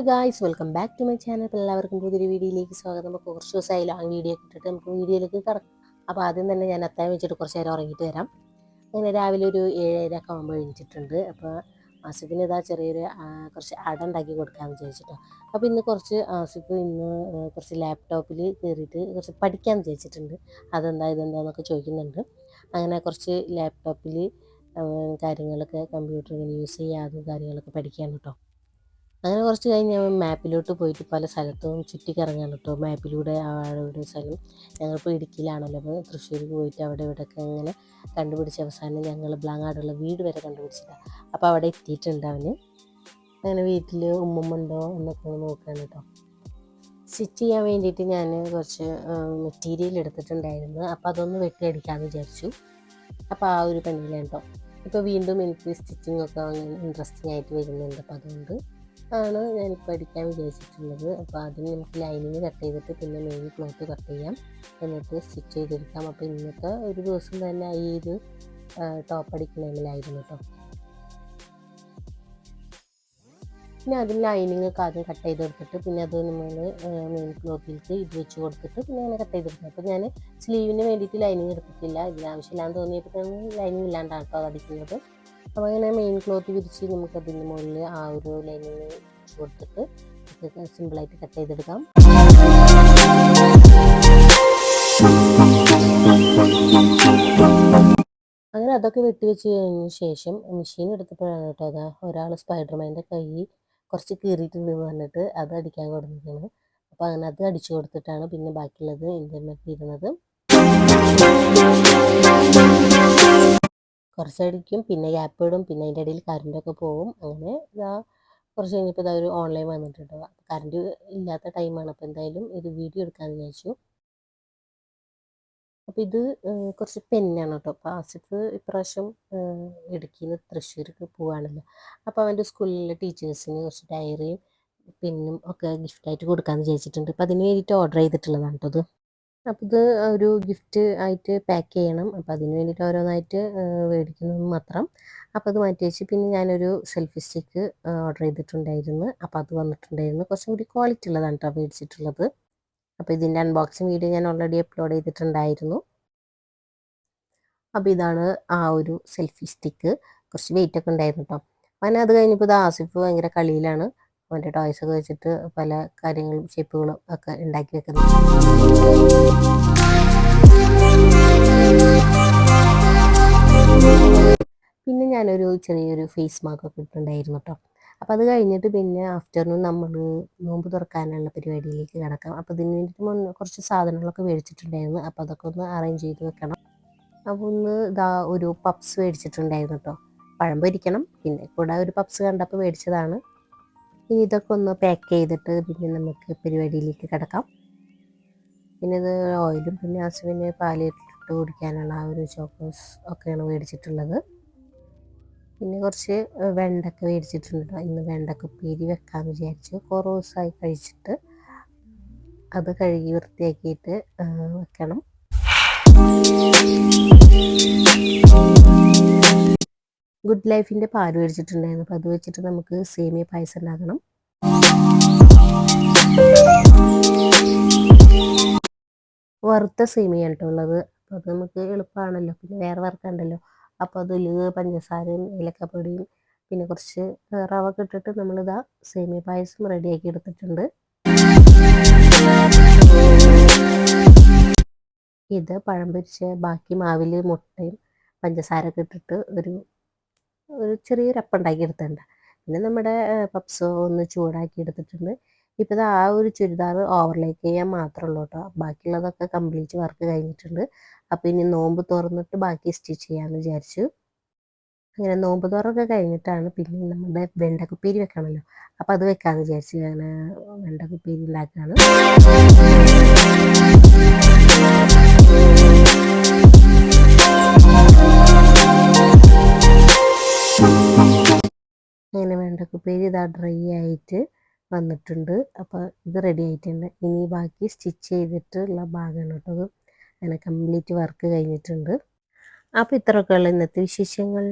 Guys welcome back to my channel. എല്ലാവർക്കും പുതിയൊരു വീഡിയോയിലേക്ക് സ്വാഗതം. നമുക്ക് കുറച്ച് ദിവസമായി ലോങ് വീഡിയോ ഇട്ടിട്ട് നമുക്ക് വീഡിയോയിലേക്ക് കിടക്കാം. അപ്പോൾ ആദ്യം തന്നെ ഞാൻ അത്താൻ വെച്ചിട്ട് കുറച്ച് നേരം ഉറങ്ങിയിട്ട് വരാം. അങ്ങനെ രാവിലെ ഒരു ഏഴര ഒക്കെ ആകുമ്പോൾ എഴുന്നിട്ടുണ്ട് അപ്പോൾ ആസിഫിന് ഇതാ ചെറിയൊരു കുറച്ച് അട ഉണ്ടാക്കി കൊടുക്കാമെന്ന് വിചാരിച്ചിട്ടോ. അപ്പോൾ ഇന്ന് കുറച്ച് ആസിഫ് ഇന്ന് കുറച്ച് ലാപ്ടോപ്പിൽ കയറിയിട്ട് കുറച്ച് പഠിക്കാമെന്ന് വിചാരിച്ചിട്ടുണ്ട്. അതെന്താ ഇതെന്താന്നൊക്കെ ചോദിക്കുന്നുണ്ട്. അങ്ങനെ കുറച്ച് ലാപ്ടോപ്പിൽ കാര്യങ്ങളൊക്കെ കമ്പ്യൂട്ടർ ഇങ്ങനെ യൂസ് ചെയ്യാതെ കാര്യങ്ങളൊക്കെ പഠിക്കാൻ കേട്ടോ. അങ്ങനെ കുറച്ച് കഴിഞ്ഞ് ഞാൻ മാപ്പിലോട്ട് പോയിട്ട് പല സ്ഥലത്തും ചുറ്റിക്കറങ്ങാൻ കേട്ടോ മാപ്പിലൂടെ അവിടെ സ്ഥലം. ഞങ്ങളിപ്പോൾ ഇടുക്കിയിലാണല്ലോ. അപ്പോൾ തൃശ്ശൂർക്ക് പോയിട്ട് അവിടെ ഇവിടെയൊക്കെ ഇങ്ങനെ കണ്ടുപിടിച്ച അവസാനം ഞങ്ങൾ ബ്ലാങ്ങാടുള്ള വീട് വരെ കണ്ടുപിടിച്ചിട്ടാണ് അപ്പോൾ അവിടെ എത്തിയിട്ടുണ്ട് അവന്. അങ്ങനെ വീട്ടിൽ ഉമ്മമ്മ ഉണ്ടോ എന്നൊക്കെ നോക്കുകയാണ് കേട്ടോ സ്റ്റിച്ച് ചെയ്യാൻ വേണ്ടിയിട്ട് ഞാൻ കുറച്ച് മെറ്റീരിയൽ എടുത്തിട്ടുണ്ടായിരുന്നു. അപ്പോൾ അതൊന്ന് വെട്ടിയടിക്കാമെന്ന് വിചാരിച്ചു. അപ്പോൾ ആ ഒരു പണിയിലാണ് കേട്ടോ ഇപ്പോൾ വീണ്ടും എനിക്ക് സ്റ്റിച്ചിങ് ഒക്കെ അങ്ങനെ ഇൻട്രസ്റ്റിംഗ് ആയിട്ട് വരുന്നുണ്ട്. അപ്പോൾ അതുകൊണ്ട് ആണ് ഞാനിപ്പോൾ അടിക്കാൻ വിചാരിച്ചിട്ടുള്ളത്. അപ്പോൾ ആദ്യം നമുക്ക് ലൈനിങ് കട്ട് ചെയ്തിട്ട് പിന്നെ മെയിൻ ക്ലോത്ത് കട്ട് ചെയ്യാം. എന്നിട്ട് സ്റ്റിച്ച് ചെയ്തെടുക്കാം. അപ്പോൾ ഇന്നത്തെ ഒരു ദിവസം തന്നെ ഈ ഒരു ടോപ്പ് അടിക്കണമെങ്കിലായിരുന്നു കേട്ടോ പിന്നെ അതിന് ലൈനിങ് ഒക്കെ ആദ്യം കട്ട് ചെയ്തെടുത്തിട്ട് പിന്നെ അത് നമ്മൾ മെയിൻ ക്ലോത്തിലേക്ക് ഇത് വെച്ച് കൊടുത്തിട്ട് പിന്നെ അങ്ങനെ കട്ട് ചെയ്തെടുക്കും അപ്പോൾ ഞാൻ സ്ലീവിന് വേണ്ടിയിട്ട് ലൈനിങ് എടുത്തിട്ടില്ല. ഇതിന് ആവശ്യമില്ലാന്ന് തോന്നിയപ്പോൾ ലൈനിങ് ഇല്ലാണ്ടാണ് കേട്ടോ അത് അടിക്കുന്നത്. അപ്പോൾ അങ്ങനെ മെയിൻ ക്ലോത്ത് വിരിച്ച് നമുക്ക് അതിന്റെ മുകളിൽ ആ ഒരു ലൈനിങ് കൊടുത്തിട്ട് സിമ്പിളായിട്ട് കട്ട് ചെയ്തെടുക്കാം. അങ്ങനെ അതൊക്കെ വെട്ടി വെച്ച് കഴിഞ്ഞ ശേഷം മെഷീൻ എടുത്തപ്പോഴാണ് കേട്ടോ അതാ ഒരാൾ സ്പൈഡർമാന്റെ കൈ കുറച്ച് കീറിയിട്ടുണ്ട് എന്ന് പറഞ്ഞിട്ട് അത് അടിക്കാൻ കൊടുത്തിട്ടാണ് അപ്പോൾ അങ്ങനെ അത് അടിച്ചു കൊടുത്തിട്ടാണ് പിന്നെ ബാക്കിയുള്ളത് എന്റെ ഇരുന്നത്. കുറച്ചടിക്കും പിന്നെ ഗ്യാപ്പ് ഇടും പിന്നെ അതിന്റെ ഇടയിൽ കറണ്ടൊക്കെ പോകും. അങ്ങനെ ഇതാ കുറച്ച് കഴിഞ്ഞപ്പോൾ ഇതാ ഒരു ഓൺലൈൻ വന്നിട്ടുണ്ട്. കറണ്ട് ഇല്ലാത്ത ടൈമാണ് അപ്പോൾ എന്തായാലും ഇത് വീഡിയോ എടുക്കാൻ വിചാരിച്ചു. അപ്പോൾ ഇത് കുറച്ച് പെന്നാണ് കേട്ടോ അപ്പോൾ ആസിഫ് ഇപ്രാവശ്യം ഇടുക്കിയിൽ നിന്ന് തൃശ്ശൂർക്ക് പോവാണല്ലോ അപ്പോൾ അവന്റെ സ്കൂളിലെ ടീച്ചേഴ്സിന് കുറച്ച് ഡയറിയും പെന്നും ഒക്കെ ഗിഫ്റ്റായിട്ട് കൊടുക്കാമെന്ന് വിചാരിച്ചിട്ടുണ്ട്. അപ്പോൾ അതിന് വേണ്ടിയിട്ട് ഓർഡർ ചെയ്തിട്ടുള്ളതാണ് കേട്ടോ ഇത്. അപ്പോൾ ഇത് ഒരു ഗിഫ്റ്റ് ആയിട്ട് പാക്ക് ചെയ്യണം. അപ്പോൾ അതിന് വേണ്ടിയിട്ട് ഓരോന്നായിട്ട് മേടിക്കുന്നു മാത്രം. അപ്പോൾ അത് മാറ്റി വെച്ച് പിന്നെ ഞാനൊരു സെൽഫി സ്റ്റിക്ക് ഓർഡർ ചെയ്തിട്ടുണ്ടായിരുന്നു. അപ്പോൾ അത് വന്നിട്ടുണ്ടായിരുന്നു. കുറച്ചും കൂടി ക്വാളിറ്റി ഉള്ളതാണ് കേട്ടോ മേടിച്ചിട്ടുള്ളത്. അപ്പോൾ ഇതിന്റെ അൺബോക്സിങ് വീഡിയോ ഞാൻ ഓൾറെഡി അപ്ലോഡ് ചെയ്തിട്ടുണ്ടായിരുന്നു. അപ്പോൾ ഇതാണ് ആ ഒരു സെൽഫി സ്റ്റിക്ക് കുറച്ച് വെയിറ്റ് ഒക്കെ ഉണ്ടായിരുന്നു കേട്ടോ അങ്ങനെ അത് കഴിഞ്ഞപ്പോൾ ഇത് ആസിഫ് ഭയങ്കര കളിയിലാണ്. അവന്റെ ടോയ്സ് ഒക്കെ വെച്ചിട്ട് പല കാര്യങ്ങളും ഷേപ്പുകളും ഒക്കെ ഉണ്ടാക്കി വെക്കുന്നത്. പിന്നെ ഞാനൊരു ചെറിയൊരു ഫേസ് മാസ്ക് ഒക്കെ ഇട്ടുണ്ടായിരുന്നു കേട്ടോ അപ്പോൾ അത് കഴിഞ്ഞിട്ട് പിന്നെ ആഫ്റ്റർനൂൺ നമ്മൾ നോമ്പ് തുറക്കാനുള്ള പരിപാടിയിലേക്ക് കിടക്കാം. അപ്പോൾ ഇതിന് വേണ്ടിയിട്ട് കുറച്ച് സാധനങ്ങളൊക്കെ മേടിച്ചിട്ടുണ്ടായിരുന്നു. അപ്പോൾ അതൊക്കെ ഒന്ന് അറേഞ്ച് ചെയ്ത് വെക്കണം. അപ്പോൾ ഒന്ന് ഇതാ ഒരു പപ്സ് മേടിച്ചിട്ടുണ്ടായിരുന്നു കേട്ടോ പഴം പൊരിക്കണം. പിന്നെ കൂടെ ഒരു പപ്സ് കണ്ടപ്പോൾ മേടിച്ചതാണ്. ഇനി ഇതൊക്കെ ഒന്ന് പാക്ക് ചെയ്തിട്ട് പിന്നെ നമുക്ക് പരിപാടിയിലേക്ക് കിടക്കാം. പിന്നെ ഇത് ഓയിലും പിന്നെ ഹസ്ബൻഡിന് പാലിട്ട് കുടിക്കാനുള്ള ആ ഒരു ചോക്കോസ് ഒക്കെയാണ് മേടിച്ചിട്ടുള്ളത്. പിന്നെ കുറച്ച് വെണ്ടക്ക മേടിച്ചിട്ടുണ്ട്. ഇന്ന് വെണ്ടക്ക ഉപ്പേരി വെക്കാമെന്ന് വിചാരിച്ചു ദിവസമായി കഴിച്ചിട്ട് അത് കഴുകി വൃത്തിയാക്കിയിട്ട് വെക്കണം. ഗുഡ് ലൈഫിന്റെ പാൽ മേടിച്ചിട്ടുണ്ടായിരുന്നു അപ്പോൾ അത് വെച്ചിട്ട് നമുക്ക് സേമിയ പായസം ഉണ്ടാക്കണം. വറുത്ത സേമിയ കേട്ടോ ഉള്ളത്. അപ്പോൾ അത് നമുക്ക് എളുപ്പമാണല്ലോ. പിന്നെ വേറെ വറുക്കണ്ടല്ലോ. അപ്പോൾ അതിൽ പഞ്ചസാരയും ഏലക്കപ്പൊടിയും പിന്നെ കുറച്ച് റവ ഇട്ടിട്ട് നമ്മളിതാ സേമിയ പായസം റെഡിയാക്കി എടുത്തിട്ടുണ്ട്. ഇത് പഴം പൊരിച്ച് ബാക്കി മാവിൽ മുട്ടയും പഞ്ചസാര ഒക്കെ ഇട്ടിട്ട് ഒരു ഒരു ചെറിയൊരു അപ്പം ഉണ്ടാക്കി എടുത്തിട്ടുണ്ട് പിന്നെ നമ്മുടെ പപ്സോ ഒന്ന് ചൂടാക്കി എടുത്തിട്ടുണ്ട് ഇപ്പോൾ ഇത് ആ ഒരു ചുരിദാർ ഓവർലേക്ക് ചെയ്യാൻ മാത്രമേ ഉള്ളൂ കേട്ടോ ബാക്കിയുള്ളതൊക്കെ കംപ്ലീറ്റ് വർക്ക് കഴിഞ്ഞിട്ടുണ്ട്. അപ്പോൾ ഇനി നോമ്പ് തുറന്നിട്ട് ബാക്കി സ്റ്റിച്ച് ചെയ്യാമെന്ന് വിചാരിച്ചു. അങ്ങനെ നോമ്പ് തുറക്കെ കഴിഞ്ഞിട്ടാണ് പിന്നെ നമ്മുടെ വെണ്ടക്കുപ്പേരി വെക്കണമല്ലോ. അപ്പോൾ അത് വെക്കാമെന്ന് വിചാരിച്ചു ഞാൻ വെണ്ടക്കുപ്പേരി ഉണ്ടാക്കുകയാണ്. വെണ്ടക്കുപ്പേരി ഇതാ ഡ്രൈ ആയിട്ട് വന്നിട്ടുണ്ട്. അപ്പോൾ ഇത് റെഡി ആയിട്ടുണ്ട്. ഇനി ബാക്കി സ്റ്റിച്ച് ചെയ്തിട്ടുള്ള ഭാഗമാണ് കേട്ടോ അങ്ങനെ കംപ്ലീറ്റ് വർക്ക് കഴിഞ്ഞിട്ടുണ്ട്. അപ്പോൾ ഇത്രയൊക്കെയുള്ള ഇന്നത്തെ വിശേഷങ്ങൾ.